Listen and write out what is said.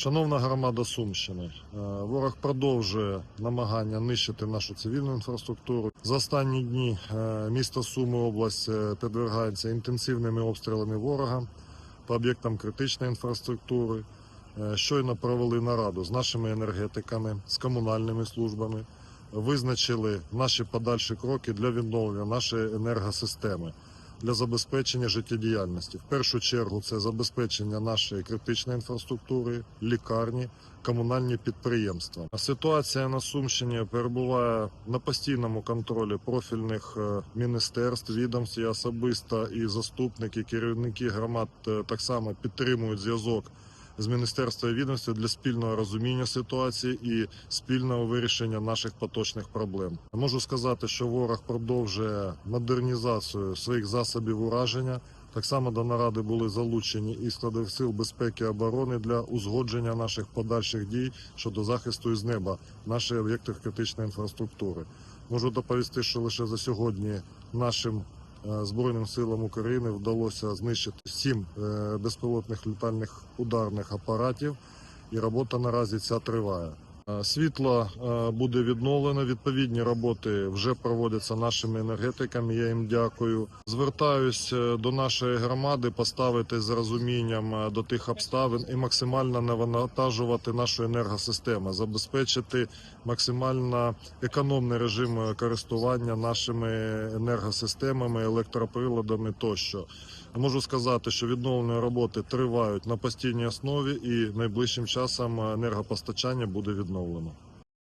Шановна громада Сумщини, е, ворог продовжує намагання нищити нашу цивільну інфраструктуру. За останні дні е, місто Суми область е, підвергається інтенсивними обстрілами ворога по об'єктам критичної інфраструктури. Щойно провели нараду з нашими енергетиками, з комунальними службами, визначили наші подальші кроки для відновлення нашої енергосистеми для забезпечення життєдіяльності. В першу чергу це забезпечення нашої критичної інфраструктури, лікарні, комунальні підприємства. Ситуація на Сумщині перебуває на постійному контролі профільних е, міністерств, відомств. Я особисто і заступники, керівники громад е, так само підтримують зв'язок з міністерства і відомства для спільного розуміння ситуації і спільного вирішення наших поточних проблем. Можу сказати, що ворог продовжує модернізацію своїх засобів ураження. Так само до наради були залучені і складових сил безпеки і оборони для узгодження наших подальших дій щодо захисту із неба наших об'єктів критичної інфраструктури. Можу доповісти, що лише за сьогодні нашим Збройним силам України вдалося знищити сім е, безпілотних літальних ударних апаратів, і робота наразі ця триває. Е, Світло е, буде відновлено. Відповідні роботи вже проводяться нашими енергетиками. Я їм дякую. Звертаюсь е, до нашої громади поставити з розумінням до тих обставин і максимально навантажувати нашу енергосистему, забезпечити максимально економний режим користування нашими енергосистемами, електроприладами тощо. Можу сказати, що відновлені роботи тривають на постійній основі, і найближчим часом енергопостачання буде відновлено. 够了吗？